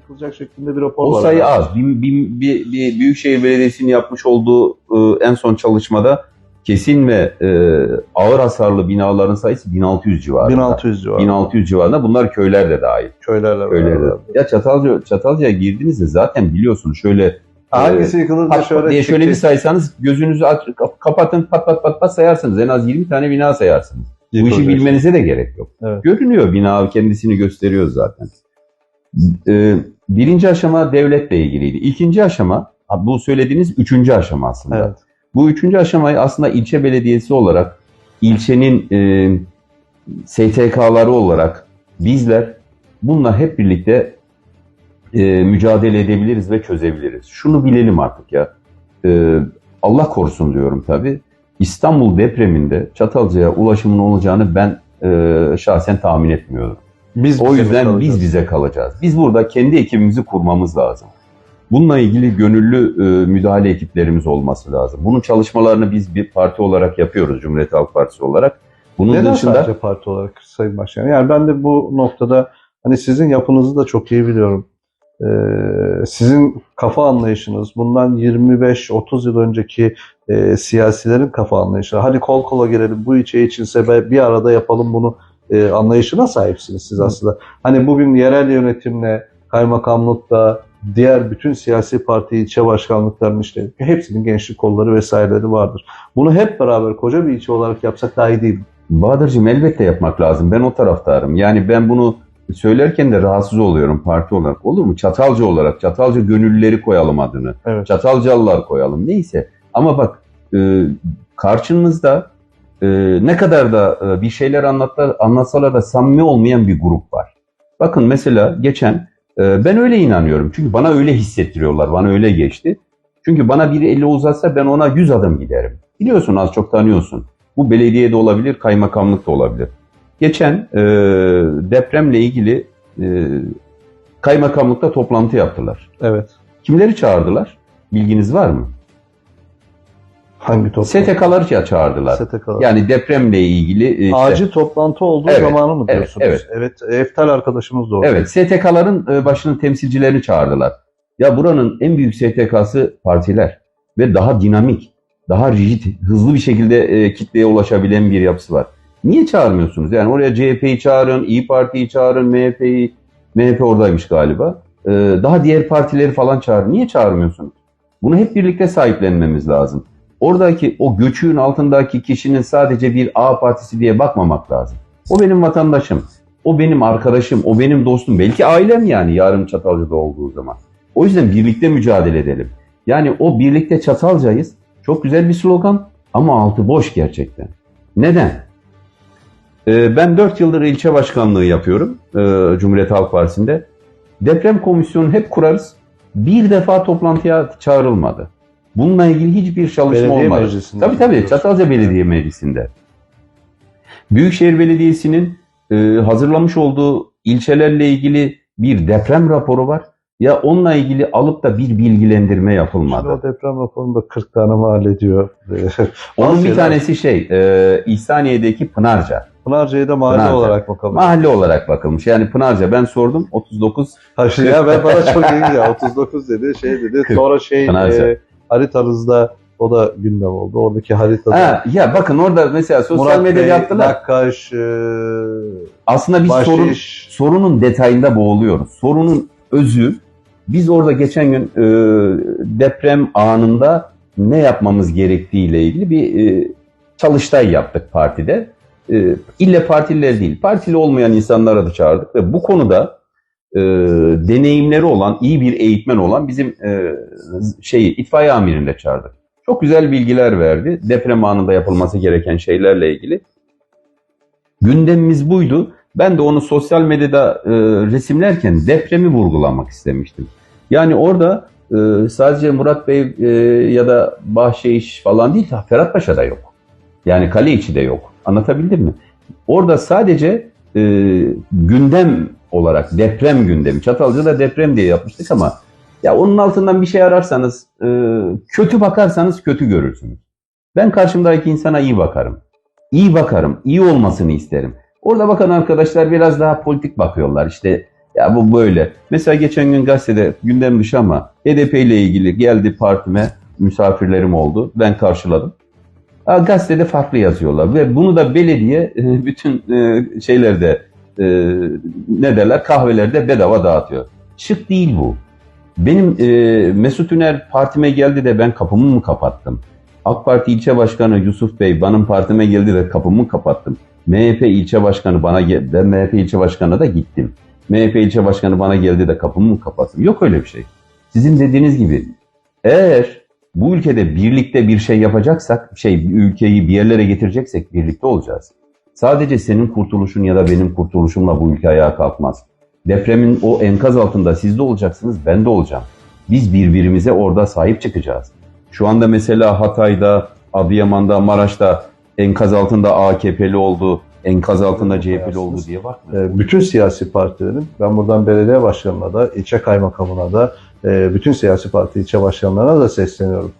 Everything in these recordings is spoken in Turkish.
Yapılacak şeklinde bir rapor O var. sayı az. Bir, bir, bir, bir Büyükşehir Belediyesi'nin yapmış olduğu e, en son çalışmada kesin ve e, ağır hasarlı binaların sayısı 1600 civarında. 1600 civarında. 1600 civarında. Bunlar köyler de dahil. Köylerle Köyler de. Ya Çatalca, Çatalca'ya girdiğinizde zaten biliyorsunuz şöyle Hangisi yıkılır diye pat şöyle diye şöyle bir saysanız gözünüzü aç, kap- kapatın pat pat pat pat sayarsınız. En az 20 tane bina sayarsınız. Bu işi yıkılacak. bilmenize de gerek yok. Evet. Görünüyor bina kendisini gösteriyor zaten. Ee, birinci aşama devletle ilgiliydi. İkinci aşama bu söylediğiniz üçüncü aşama aslında. Evet. Bu üçüncü aşamayı aslında ilçe belediyesi olarak ilçenin e, STK'ları olarak bizler bununla hep birlikte e, mücadele edebiliriz ve çözebiliriz. Şunu bilelim artık ya. E, Allah korusun diyorum tabii. İstanbul depreminde Çatalca'ya ulaşımın olacağını ben e, şahsen tahmin etmiyorum. Biz O yüzden biz bize kalacağız. Biz burada kendi ekibimizi kurmamız lazım. Bununla ilgili gönüllü e, müdahale ekiplerimiz olması lazım. Bunun çalışmalarını biz bir parti olarak yapıyoruz Cumhuriyet Halk Partisi olarak. Bunun Neden dışında sadece parti olarak Sayın Başkan? Yani ben de bu noktada hani sizin yapınızı da çok iyi biliyorum. Ee, sizin kafa anlayışınız, bundan 25-30 yıl önceki e, siyasilerin kafa anlayışı. Hadi kol kola girelim bu içe içinse bir arada yapalım bunu e, anlayışına sahipsiniz siz aslında. Hani bugün yerel yönetimle, kaymakamlıkla, diğer bütün siyasi parti ilçe başkanlıklarının işte hepsinin gençlik kolları vesaireleri vardır. Bunu hep beraber koca bir ilçe olarak yapsak daha iyi değil mi? Bahadır'cığım elbette yapmak lazım. Ben o taraftarım. Yani ben bunu söylerken de rahatsız oluyorum parti olarak. Olur mu? Çatalca olarak. Çatalca gönüllüleri koyalım adını. Evet. Çatalcalılar koyalım. Neyse. Ama bak e, karşınızda e, ne kadar da e, bir şeyler anlatlar, anlatsalar da samimi olmayan bir grup var. Bakın mesela geçen e, ben öyle inanıyorum. Çünkü bana öyle hissettiriyorlar. Bana öyle geçti. Çünkü bana biri eli uzatsa ben ona 100 adım giderim. Biliyorsun az çok tanıyorsun. Bu belediyede olabilir, kaymakamlık da olabilir. Geçen e, depremle ilgili e, kaymakamlıkta toplantı yaptılar. Evet. Kimleri çağırdılar? Bilginiz var mı? Hangi toplantı? STK'ları ça- çağırdılar. STK'lar. Yani depremle ilgili işte- Acil toplantı olduğu Evet, zamanı mı evet, diyorsunuz? evet. Evet. Eftal arkadaşımız da orada. Evet, STK'ların e, başının temsilcilerini çağırdılar. Ya buranın en büyük STK'sı partiler ve daha dinamik, daha rigid, hızlı bir şekilde e, kitleye ulaşabilen bir yapısı var. Niye çağırmıyorsunuz? Yani oraya CHP'yi çağırın, İyi Parti'yi çağırın, MHP'yi, MHP oradaymış galiba. E, daha diğer partileri falan çağırın. Niye çağırmıyorsunuz? Bunu hep birlikte sahiplenmemiz lazım. Oradaki o göçüğün altındaki kişinin sadece bir A partisi diye bakmamak lazım. O benim vatandaşım. O benim arkadaşım, o benim dostum. Belki ailem yani yarın Çatalca'da olduğu zaman. O yüzden birlikte mücadele edelim. Yani o birlikte Çatalcayız. Çok güzel bir slogan ama altı boş gerçekten. Neden? Ee, ben 4 yıldır ilçe başkanlığı yapıyorum e, Cumhuriyet Halk Partisi'nde. Deprem komisyonu hep kurarız. Bir defa toplantıya çağrılmadı. Bununla ilgili hiçbir çalışma Belediye olmadı. meclisinde Tabii tabii. Çatalca Belediye Meclisi'nde. Büyükşehir Belediyesi'nin e, hazırlamış olduğu ilçelerle ilgili bir deprem raporu var. Ya onunla ilgili alıp da bir bilgilendirme Şimdi yapılmadı. o deprem raporunda 40 tane mahalle diyor. Onun bir tanesi şey, e, İhsaniye'deki Pınarca. Pınarca'yı da mahalle Pınarca. olarak kabul Mahalle olarak bakılmış. Yani Pınarca ben sordum 39 Ha, şimdi ya ben bana çok iyi ya 39 dedi şey dedi. Sonra şey Pınarca. e, haritanızda o da gündem oldu. Oradaki haritada Ha, ya bakın orada mesela sosyal Murat medyada Bey, yaptılar. Nakkaş, e, Aslında biz sorun, Bahşiş, sorunun detayında boğuluyoruz. Sorunun özü biz orada geçen gün e, deprem anında ne yapmamız gerektiği ile ilgili bir e, çalıştay yaptık partide. E, ille partililer değil, partili olmayan insanlara da çağırdık ve bu konuda e, deneyimleri olan, iyi bir eğitmen olan bizim e, şeyi itfaiye amirini de çağırdık. Çok güzel bilgiler verdi. Deprem anında yapılması gereken şeylerle ilgili. Gündemimiz buydu. Ben de onu sosyal medyada e, resimlerken depremi vurgulamak istemiştim. Yani orada e, sadece Murat Bey e, ya da Bahşeyiş falan değil, Ferhat Paşa da yok. Yani kale içi de yok. Anlatabildim mi? Orada sadece e, gündem olarak deprem gündemi. Çatalca'da deprem diye yapmıştık ama ya onun altından bir şey ararsanız, e, kötü bakarsanız kötü görürsünüz. Ben karşımdaki insana iyi bakarım. İyi bakarım, iyi olmasını isterim. Orada bakan arkadaşlar biraz daha politik bakıyorlar. İşte ya bu böyle. Mesela geçen gün gazetede gündem dışı ama HDP ile ilgili geldi partime misafirlerim oldu. Ben karşıladım. Gazetede farklı yazıyorlar ve bunu da belediye e, bütün e, şeylerde e, ne derler kahvelerde bedava dağıtıyor. Şık değil bu. Benim Mesut Üner partime geldi de ben kapımı mı kapattım? AK Parti ilçe başkanı Yusuf Bey benim partime geldi de kapımı mı kapattım? MHP ilçe başkanı bana geldi. MHP ilçe başkanına da gittim. MHP ilçe başkanı bana geldi de kapımı mı kapattım? Yok öyle bir şey. Sizin dediğiniz gibi eğer bu ülkede birlikte bir şey yapacaksak, şey ülkeyi bir yerlere getireceksek birlikte olacağız. Sadece senin kurtuluşun ya da benim kurtuluşumla bu ülke ayağa kalkmaz. Depremin o enkaz altında siz de olacaksınız, ben de olacağım. Biz birbirimize orada sahip çıkacağız. Şu anda mesela Hatay'da, Adıyaman'da, Maraş'ta enkaz altında AKP'li oldu, enkaz altında CHP'li oldu diye bakmıyor. E, bütün siyasi partilerin, ben buradan belediye başkanına da, ilçe kaymakamına da, e, bütün siyasi parti ilçe başkanlarına da sesleniyorum.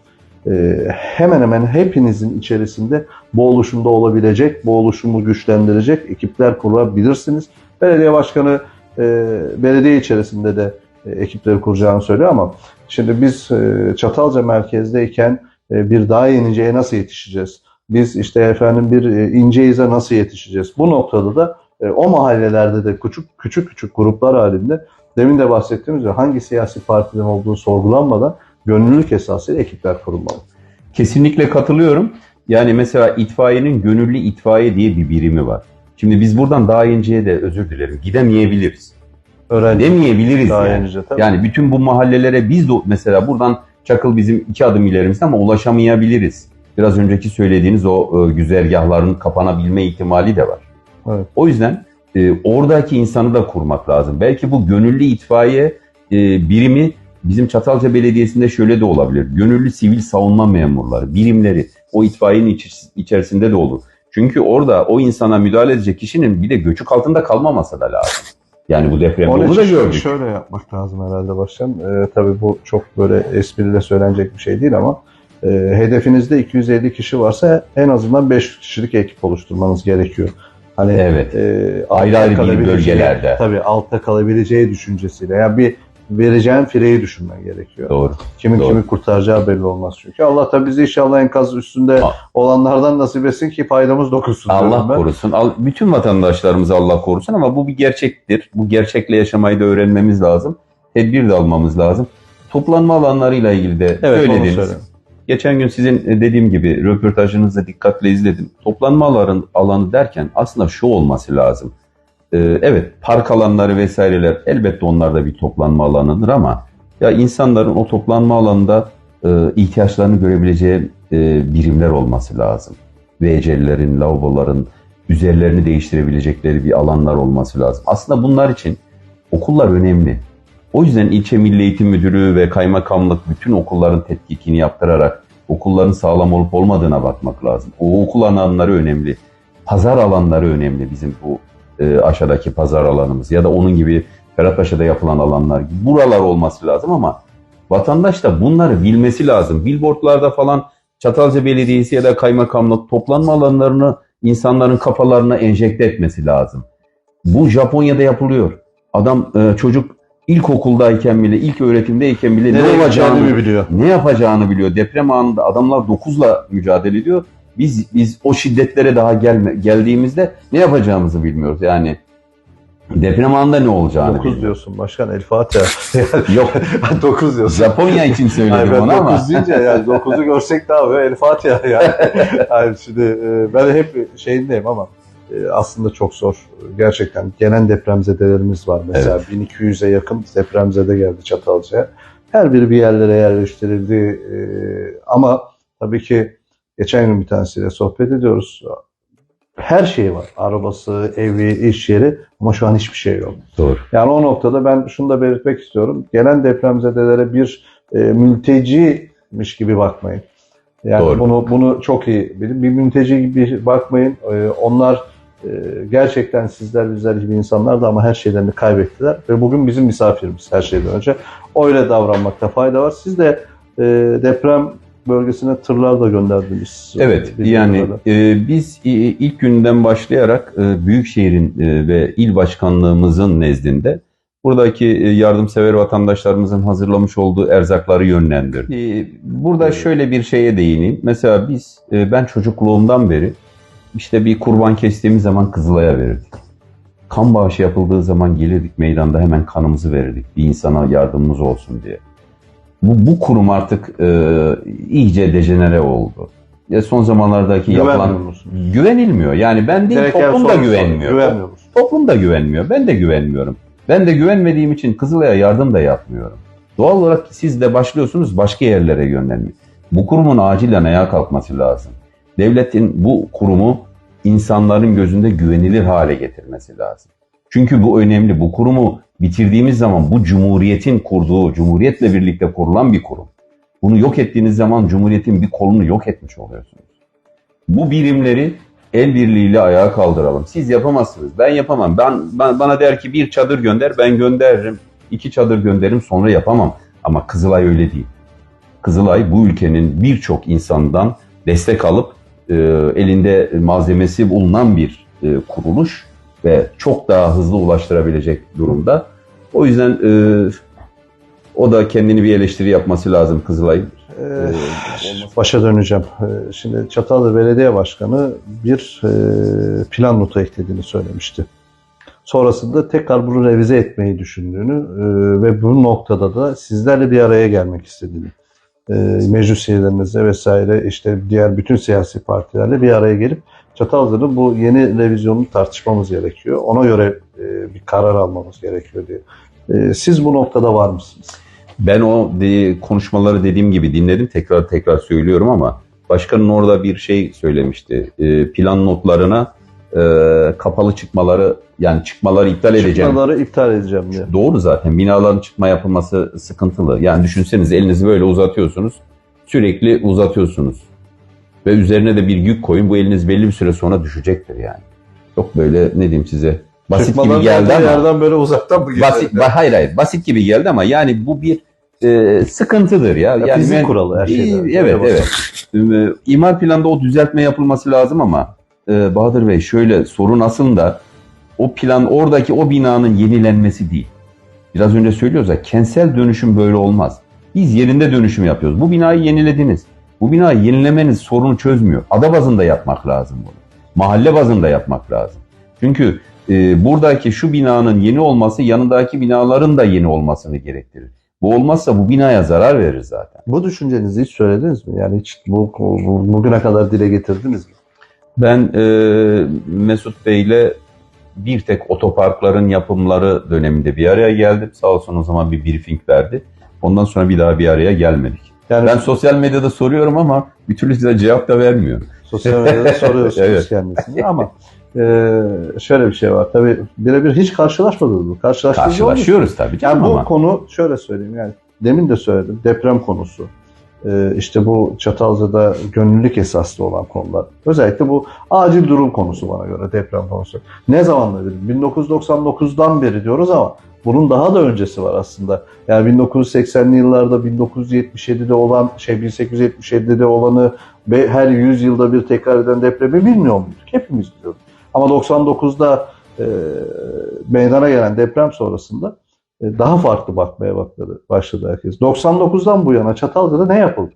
E, hemen hemen hepinizin içerisinde bu oluşumda olabilecek, bu oluşumu güçlendirecek ekipler kurabilirsiniz. Belediye başkanı e, belediye içerisinde de e, ekipleri kuracağını söylüyor ama şimdi biz e, Çatalca merkezdeyken e, bir daha yeniceye nasıl yetişeceğiz? Biz işte efendim bir e, İnceiz'e nasıl yetişeceğiz? Bu noktada da o mahallelerde de küçük küçük küçük gruplar halinde demin de bahsettiğimiz gibi hangi siyasi partiden olduğu sorgulanmadan gönüllülük esasıyla ekipler kurulmalı. Kesinlikle katılıyorum. Yani mesela itfaiyenin gönüllü itfaiye diye bir birimi var. Şimdi biz buradan daha yenciye de özür dilerim gidemeyebiliriz. Öğrenci Demeyebiliriz daha yani. yenice tabii. Yani bütün bu mahallelere biz de mesela buradan Çakıl bizim iki adım ilerimizde ama ulaşamayabiliriz. Biraz önceki söylediğiniz o e, güzergahların kapanabilme ihtimali de var. Evet. O yüzden e, oradaki insanı da kurmak lazım. Belki bu gönüllü itfaiye e, birimi bizim Çatalca Belediyesi'nde şöyle de olabilir. Gönüllü sivil savunma memurları, birimleri o itfaiyenin iç- içerisinde de olur. Çünkü orada o insana müdahale edecek kişinin bir de göçük altında kalmaması da lazım. Yani bu depremde Onun onu da gördük. şöyle yapmak lazım herhalde başkan. Ee, tabii bu çok böyle espriyle söylenecek bir şey değil ama e, hedefinizde 250 kişi varsa en azından 5 kişilik ekip oluşturmanız gerekiyor. Hani Evet. e, Ayrı ayrı kalabileceği- bölgelerde. Tabii altta kalabileceği düşüncesiyle. Yani bir vereceğin fireyi düşünmen gerekiyor. Doğru. Kimin Doğru. kimi kurtaracağı belli olmaz çünkü. Allah da bizi inşallah enkaz üstünde A- olanlardan nasip etsin ki faydamız dokunsun. Allah ben. korusun. Al- Bütün vatandaşlarımızı Allah korusun ama bu bir gerçektir. Bu gerçekle yaşamayı da öğrenmemiz lazım. Tedbir de almamız lazım. Toplanma alanlarıyla ilgili de Evet, söylediniz. Geçen gün sizin e, dediğim gibi röportajınızda dikkatle izledim. Toplanma alanı, derken aslında şu olması lazım. Ee, evet park alanları vesaireler elbette onlar da bir toplanma alanıdır ama ya insanların o toplanma alanında e, ihtiyaçlarını görebileceği e, birimler olması lazım. WC'lerin, lavaboların üzerlerini değiştirebilecekleri bir alanlar olması lazım. Aslında bunlar için okullar önemli. O yüzden ilçe milli eğitim müdürü ve kaymakamlık bütün okulların tetkikini yaptırarak okulların sağlam olup olmadığına bakmak lazım. O okul alanları önemli. Pazar alanları önemli bizim bu e, aşağıdaki pazar alanımız ya da onun gibi Ferhatpaşa'da yapılan alanlar gibi. Buralar olması lazım ama vatandaş da bunları bilmesi lazım. Billboardlarda falan Çatalca Belediyesi ya da kaymakamlık toplanma alanlarını insanların kafalarına enjekte etmesi lazım. Bu Japonya'da yapılıyor. Adam e, çocuk ilkokuldayken bile, ilk öğretimdeyken bile Nereye ne olacağını biliyor? ne yapacağını biliyor. Deprem anında adamlar 9'la mücadele ediyor. Biz biz o şiddetlere daha gelme, geldiğimizde ne yapacağımızı bilmiyoruz. Yani deprem anında ne olacağını 9 bilmiyoruz. diyorsun başkan El Fatiha. Yani Yok 9 diyorsun. Japonya için söyledim ben onu ama 9 deyince yani 9'u görsek ne abi El Fatiha yani. yani şimdi e, ben hep şeyindeyim ama aslında çok zor. Gerçekten gelen depremzedelerimiz var. Mesela 1200'e yakın depremzede geldi Çatalca'ya. Her biri bir yerlere yerleştirildi. E, ama tabii ki geçen gün bir tanesiyle sohbet ediyoruz. Her şey var. Arabası, evi, iş yeri ama şu an hiçbir şey yok. Doğru. Yani o noktada ben şunu da belirtmek istiyorum. Gelen depremzedelere bir e, mültecimiş gibi bakmayın. Yani Doğru. bunu bunu çok iyi bilin. Bir mülteci gibi bakmayın. E, onlar gerçekten sizler bizler gibi insanlardı ama her şeylerini kaybettiler ve bugün bizim misafirimiz her şeyden önce. Öyle davranmakta fayda var. Siz de e, deprem bölgesine tırlar da gönderdiniz. Evet yani e, biz e, ilk günden başlayarak e, Büyükşehir'in e, ve il başkanlığımızın nezdinde buradaki e, yardımsever vatandaşlarımızın hazırlamış olduğu erzakları yönlendirdik. E, burada Evet. şöyle bir şeye değineyim. Mesela biz e, ben çocukluğumdan beri işte bir kurban kestiğimiz zaman Kızılay'a verirdik. Kan bağışı yapıldığı zaman gelirdik meydanda hemen kanımızı verirdik bir insana yardımımız olsun diye. Bu, bu kurum artık e, iyice dejenere oldu. Ya son zamanlardaki yapılan güvenilmiyor. Yani ben değil Gereken toplum da güvenmiyor. Güvenmiyor? Toplum da güvenmiyor. Ben de güvenmiyorum. Ben de güvenmediğim için Kızılay'a yardım da yapmıyorum. Doğal olarak siz de başlıyorsunuz başka yerlere yönlenmeye. Bu kurumun acilen ayağa kalkması lazım. Devletin bu kurumu insanların gözünde güvenilir hale getirmesi lazım. Çünkü bu önemli. Bu kurumu bitirdiğimiz zaman bu cumhuriyetin kurduğu, cumhuriyetle birlikte kurulan bir kurum. Bunu yok ettiğiniz zaman cumhuriyetin bir kolunu yok etmiş oluyorsunuz. Bu birimleri el birliğiyle ayağa kaldıralım. Siz yapamazsınız. Ben yapamam. Ben, ben bana der ki bir çadır gönder, ben gönderirim. İki çadır gönderirim, sonra yapamam. Ama Kızılay öyle değil. Kızılay bu ülkenin birçok insandan destek alıp e, elinde malzemesi bulunan bir e, kuruluş ve çok daha hızlı ulaştırabilecek durumda. O yüzden e, o da kendini bir eleştiri yapması lazım Kızılay'ın. Ee, başa döneceğim. Ee, Şimdi Çatalca Belediye Başkanı bir e, plan notu eklediğini söylemişti. Sonrasında tekrar bunu revize etmeyi düşündüğünü e, ve bu noktada da sizlerle bir araya gelmek istediğini, e, meclis üyelerimizle vesaire işte diğer bütün siyasi partilerle bir araya gelip Çatalca'nın bu yeni revizyonunu tartışmamız gerekiyor. Ona göre e, bir karar almamız gerekiyor diye. E, Siz bu noktada var mısınız? Ben o konuşmaları dediğim gibi dinledim. Tekrar tekrar söylüyorum ama başkanın orada bir şey söylemişti. E, plan notlarına e, kapalı çıkmaları yani çıkmaları iptal edeceğim. Çıkmaları iptal edeceğim diye. Doğru zaten. Binaların çıkma yapılması sıkıntılı. Yani düşünseniz elinizi böyle uzatıyorsunuz. Sürekli uzatıyorsunuz. Ve üzerine de bir yük koyun. Bu eliniz belli bir süre sonra düşecektir yani. Çok böyle ne diyeyim size basit gibi Çıkmaların geldi ama. yerden böyle uzaktan mı Basit, ba- hayır hayır basit gibi geldi ama yani bu bir e, sıkıntıdır ya. Ya yani fizik ben- kuralı her şeyden. İyi, Evet evet. İmar planında o düzeltme yapılması lazım ama e, Bahadır Bey şöyle sorun aslında o plan oradaki o binanın yenilenmesi değil. Biraz önce söylüyoruz ya kentsel dönüşüm böyle olmaz. Biz yerinde dönüşüm yapıyoruz. Bu binayı yenilediniz. Bu binayı yenilemeniz sorunu çözmüyor. Ada bazında yapmak lazım bunu. Mahalle bazında yapmak lazım. Çünkü e, buradaki şu binanın yeni olması yanındaki binaların da yeni olmasını gerektirir. Bu olmazsa bu binaya zarar verir zaten. Bu düşüncenizi hiç söylediniz mi? Yani hiç bu, bu- bugüne kadar dile getirdiniz mi? Ben e, Mesut Bey'le bir tek otoparkların yapımları döneminde bir araya geldim. Sağ olsun o zaman bir briefing verdi. Ondan sonra bir daha bir araya gelmedik. Yani Ben sosyal medyada soruyorum ama bir türlü size cevap da vermiyor. sosyal medyada soruyorsunuz Evet. kendisine ama e, şöyle bir şey var. Tabii birebir hiç karşılaşmadınız mı? Karşılaştınız? Karşılaşıyoruz tabii Yani canım bu ama. konu şöyle söyleyeyim yani demin de söyledim deprem konusu. Ee, işte bu Çatalca'da gönüllülük esaslı olan konular. Özellikle bu acil durum konusu bana göre deprem konusu. Ne zamanla dedim? 1999'dan beri diyoruz ama bunun daha da öncesi var aslında. Yani 1980'li yıllarda 1977'de olan şey 1877'de olanı ve her 100 yılda bir tekrar eden depremi bilmiyor muyduk? Hepimiz biliyorduk. Ama 99'da e, meydana gelen deprem sonrasında daha farklı bakmaya başladı, başladı herkes. 99'dan bu yana Çatalca'da ne yapıldı?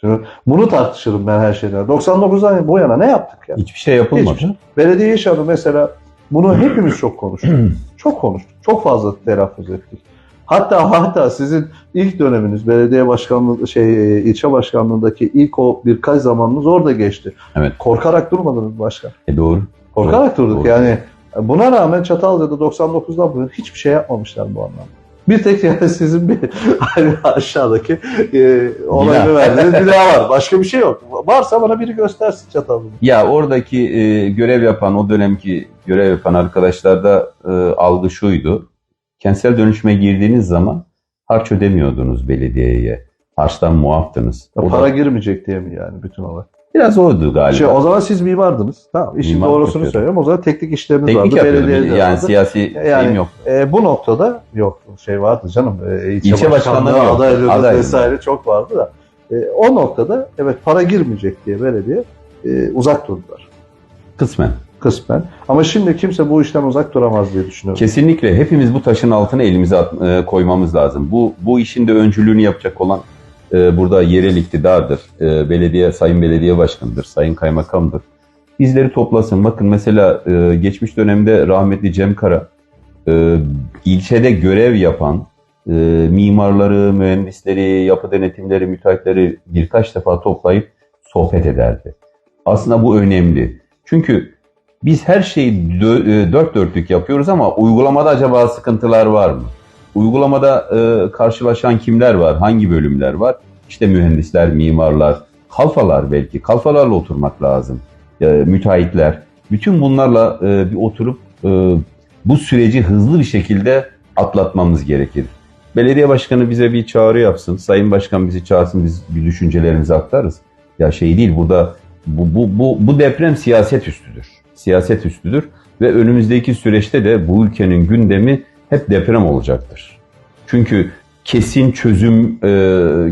Şimdi bunu tartışırım ben her şeyden. 99'dan bu yana ne yaptık yani? Hiçbir şey yapılmadı. Hiçbir şey. Belediye iş adamı mesela bunu hepimiz çok konuştuk. çok konuştuk. Çok fazla telaffuz ettik. Hatta hatta sizin ilk döneminiz belediye başkanlığı şey e, ilçe başkanlığındaki ilk o birkaç zamanınız orada geçti. Evet. Korkarak durmadınız başkan. E doğru. Korkarak durduk doğru. yani. Buna rağmen Çatalca'da 99'dan bu yana hiçbir şey yapmamışlar bu anlamda. Bir tek yani sizin bir aşağıdaki e, olayını verdiğiniz bir daha var. Başka bir şey yok. Varsa bana biri göstersin Çatalca'da. Ya oradaki e, görev yapan, o dönemki görev yapan arkadaşlarda e, algı şuydu. Kentsel dönüşüme girdiğiniz zaman harç ödemiyordunuz belediyeye. Harçtan muaftınız. O da Para girmeyecek diye mi yani bütün olay? Biraz oydu galiba. Şey, o zaman siz mimardınız. Tamam işin Mimar doğrusunu yapıyorum. söylüyorum. O zaman teknik işleriniz Teknik vardı. Belediyede Yani vardı. siyasi Yani- şeyim yok. E, bu noktada yok şey vardı canım. E, ilçe, İlçe başkanlığı Adaylığınız. vesaire çok vardı da. E, o noktada evet para girmeyecek diye belediye e, uzak durdular Kısmen. kısmen. Ama şimdi kimse bu işten uzak duramaz diye düşünüyorum. Kesinlikle hepimiz bu taşın altına elimizi at- e, koymamız lazım. Bu bu işin de öncülüğünü yapacak olan e, burada yerel iktidardır. E, belediye sayın belediye başkanıdır, sayın kaymakamdır. Bizleri toplasın. Bakın mesela e, geçmiş dönemde rahmetli Cem Kara e, ilçede görev yapan e, mimarları, mühendisleri, yapı denetimleri, müteahhitleri birkaç defa toplayıp sohbet ederdi. Aslında bu önemli. Çünkü biz her şeyi e, dört dörtlük yapıyoruz ama uygulamada acaba sıkıntılar var mı? Uygulamada e, karşılaşan kimler var? Hangi bölümler var? İşte mühendisler, mimarlar, kalfalar belki. Kalfalarla oturmak lazım. E, müteahhitler. Bütün bunlarla e, bir oturup e, bu süreci hızlı bir şekilde atlatmamız gerekir. Belediye başkanı bize bir çağrı yapsın. Sayın başkan bizi çağırsın. Biz bir düşüncelerimizi aktarız. Ya şey değil burada bu, bu, bu, bu deprem siyaset üstüdür. Siyaset üstüdür ve önümüzdeki süreçte de bu ülkenin gündemi hep deprem olacaktır. Çünkü kesin çözüm e,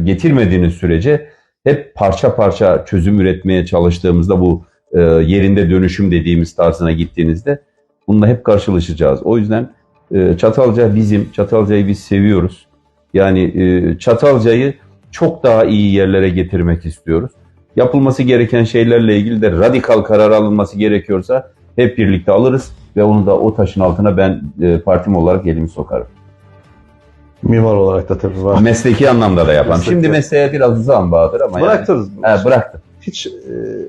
getirmediğiniz sürece hep parça parça çözüm üretmeye çalıştığımızda bu e, yerinde dönüşüm dediğimiz tarzına gittiğinizde bununla hep karşılaşacağız. O yüzden e, Çatalca bizim, Çatalca'yı biz seviyoruz. Yani e, Çatalca'yı çok daha iyi yerlere getirmek istiyoruz yapılması gereken şeylerle ilgili de radikal karar alınması gerekiyorsa hep birlikte alırız ve onu da o taşın altına ben e, partim olarak elimi sokarım. Mimar olarak da tabii var. Mesleki anlamda da yapan. Şimdi mesleğe biraz uzağım Bahadır ama Bıraktınız mı? yani, he, bıraktım. Hiç e,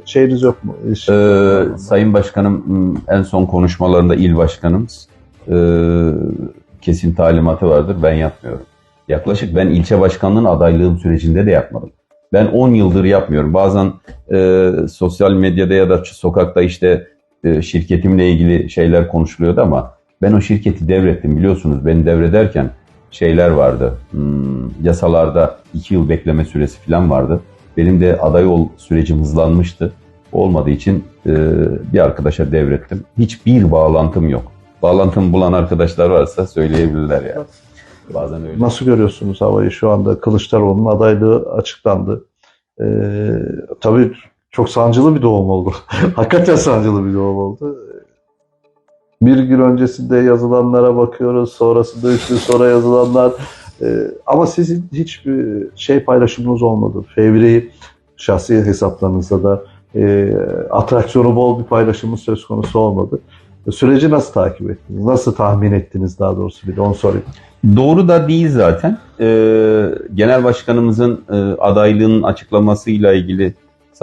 şeyiniz yok mu? Hiç, Ee, Sayın Başkanım en son konuşmalarında il başkanımız e, kesin talimatı vardır ben yapmıyorum. Yaklaşık ben ilçe başkanlığının adaylığım sürecinde de yapmadım. Ben 10 yıldır yapmıyorum. Bazen e, sosyal medyada ya da sokakta işte e, şirketimle ilgili şeyler konuşuluyordu ama ben o şirketi devrettim biliyorsunuz. Beni devrederken şeyler vardı. Hmm, yasalarda 2 yıl bekleme süresi falan vardı. Benim de aday ol sürecim hızlanmıştı. Olmadığı için e, bir arkadaşa devrettim. Hiçbir bağlantım yok. Bağlantımı bulan arkadaşlar varsa söyleyebilirler yani. Bazen öyle. Nasıl görüyorsunuz havayı şu anda? Kılıçdaroğlu'nun adaylığı açıklandı. Ee, tabii çok sancılı bir doğum oldu. Hakikaten sancılı bir doğum oldu. Bir gün öncesinde yazılanlara bakıyoruz, sonrasında üç gün sonra yazılanlar. Ee, ama sizin hiçbir şey paylaşımınız olmadı. Fevri şahsi hesaplarınızda da e, atraksiyonu bol bir paylaşımın söz konusu olmadı. Süreci nasıl takip ettiniz? Nasıl tahmin ettiniz daha doğrusu bir de onu sorayım. Doğru da değil zaten. Ee, Genel Başkanımızın e, adaylığının açıklamasıyla ilgili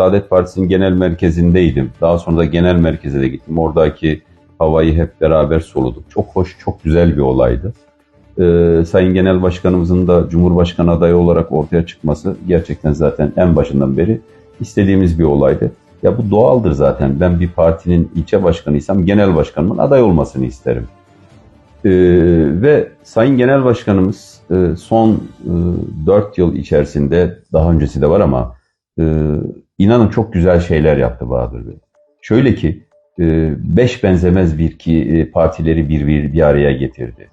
Saadet Partisi'nin genel merkezindeydim. Daha sonra da genel merkeze de gittim. Oradaki havayı hep beraber soluduk. Çok hoş, çok güzel bir olaydı. Ee, Sayın Genel Başkanımızın da Cumhurbaşkanı adayı olarak ortaya çıkması gerçekten zaten en başından beri istediğimiz bir olaydı. Ya bu doğaldır zaten. Ben bir partinin ilçe başkanıysam genel başkanımın aday olmasını isterim. Ee, ve Sayın Genel Başkanımız e, son e, 4 yıl içerisinde daha öncesi de var ama e, inanın çok güzel şeyler yaptı Bahadır Bey. Şöyle ki e, beş benzemez bir ki e, partileri bir, bir bir araya getirdi.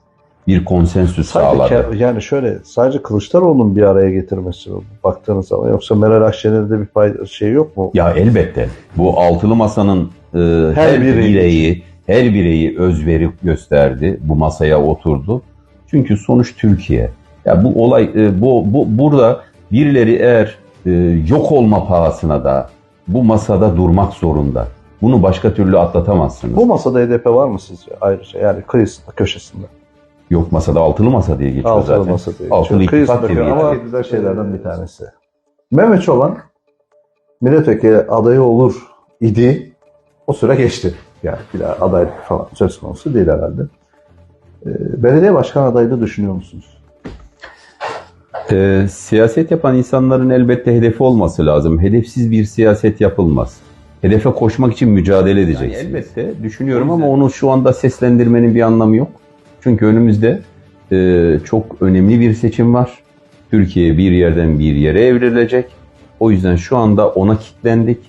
Bir konsensüs Sadece sağladı. yani şöyle sadece Kılıçdaroğlu'nun bir araya getirmesi baktığınız zaman yoksa Meral Akşener'de de bir pay şey yok mu? Ya elbette bu altılı masanın e, her, bireyi- bireyi her bireyi özveri gösterdi. Bu masaya oturdu. Çünkü sonuç Türkiye. Ya bu olay e, bu bu burada birileri eğer e, yok olma pahasına da bu masada durmak zorunda. Bunu başka türlü atlatamazsınız. Bu masada HDP var mı sizce ayrıca yani kıyısında köşesinde? Yok masada altılı masa diye geçiyor Altılı zaten. masa diye. Altılı ittifak gibi. ama güzel şeylerden bir tanesi. Mehmet Çoban milletvekili adayı olur idi. O süre geçti. Yani bir adaylık falan söz konusu değil herhalde. Ee, belediye başkan adaylığı düşünüyor musunuz? Ee, siyaset yapan insanların elbette hedefi olması lazım. Hedefsiz bir siyaset yapılmaz. Hedefe koşmak için mücadele edeceksiniz. elbette düşünüyorum ama onu şu anda seslendirmenin bir anlamı yok. Çünkü önümüzde e, çok önemli bir seçim var. Türkiye bir yerden bir yere evrilecek. O yüzden şu anda ona kilitlendik.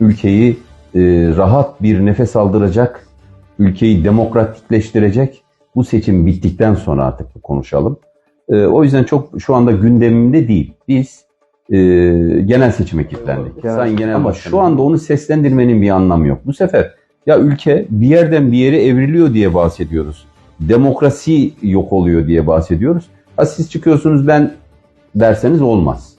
Ülkeyi e, rahat bir nefes aldıracak, ülkeyi demokratikleştirecek. Bu seçim bittikten sonra artık konuşalım. E, o yüzden çok şu anda gündemimde değil. Biz e, genel seçime kilitlendik. Genel- Sayın Genel Ama Şu anda onu seslendirmenin bir anlamı yok. Bu sefer ya ülke bir yerden bir yere evriliyor diye bahsediyoruz. Demokrasi yok oluyor diye bahsediyoruz. Ha siz çıkıyorsunuz ben derseniz olmaz.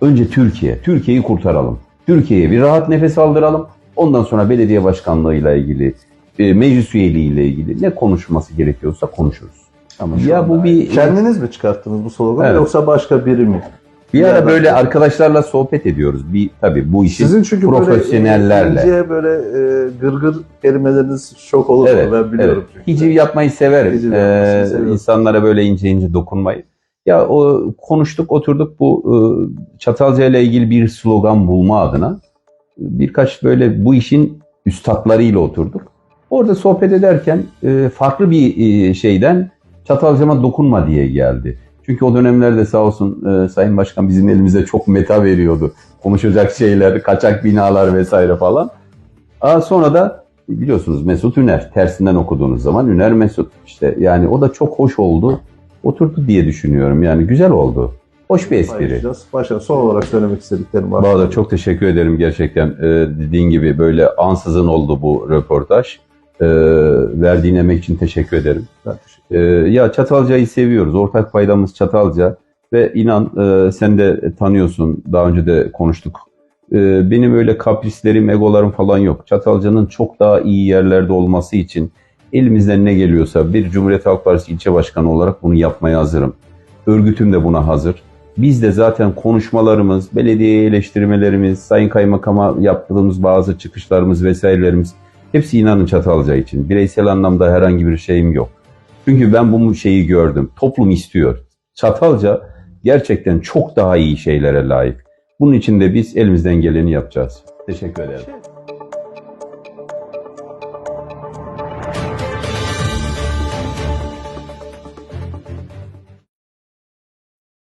Önce Türkiye. Türkiye'yi kurtaralım. Türkiye'ye bir rahat nefes aldıralım. Ondan sonra belediye başkanlığıyla ilgili, e, meclis üyeliğiyle ilgili ne konuşması gerekiyorsa konuşuruz. Ama şu Ya bu bir- kendiniz mi çıkarttınız bu sloganı Evet. yoksa başka biri mi? Bir ara böyle çıktı? arkadaşlarla sohbet ediyoruz. Bir tabii bu işin Sizin çünkü profesyonellerle. ince böyle e, gırgır kelimeleriniz çok olur Evet, ben biliyorum evet. çünkü. Hiciv yapmayı severim. Hiciv Ee, insanlara böyle ince ince dokunmayı. Ya o konuştuk, oturduk bu e, Çatalca ile ilgili bir slogan bulma adına birkaç böyle bu işin üstadlarıyla oturduk. Orada sohbet ederken e, farklı bir e, şeyden Çatalca'ma dokunma diye geldi. Çünkü o dönemlerde sağ olsun e, Sayın Başkan bizim elimize çok meta veriyordu. Konuşacak şeyler, kaçak binalar vesaire falan. Aa, sonra da biliyorsunuz Mesut Üner. Tersinden okuduğunuz zaman Üner Mesut. İşte yani o da çok hoş oldu. Oturdu diye düşünüyorum. Yani güzel oldu. Hoş bir espri. Başka son olarak söylemek istediklerim var. Bahadır çok teşekkür ederim gerçekten. Ee, dediğin gibi böyle ansızın oldu bu röportaj. Ee, verdiğin emek için teşekkür ederim. Ee, ya Çatalca'yı seviyoruz. Ortak paydamız Çatalca. Ve inan e, sen de tanıyorsun. Daha önce de konuştuk. Ee, benim öyle kaprislerim, egolarım falan yok. Çatalca'nın çok daha iyi yerlerde olması için elimizden ne geliyorsa bir Cumhuriyet Halk Partisi ilçe başkanı olarak bunu yapmaya hazırım. Örgütüm de buna hazır. Biz de zaten konuşmalarımız, belediye eleştirmelerimiz, Sayın Kaymakam'a yaptığımız bazı çıkışlarımız vesairelerimiz hepsi inanın Çatalca için. Bireysel anlamda herhangi bir şeyim yok. Çünkü ben bu şeyi gördüm. Toplum istiyor. Çatalca gerçekten çok daha iyi şeylere layık. Bunun için de biz elimizden geleni yapacağız. Teşekkür ederim.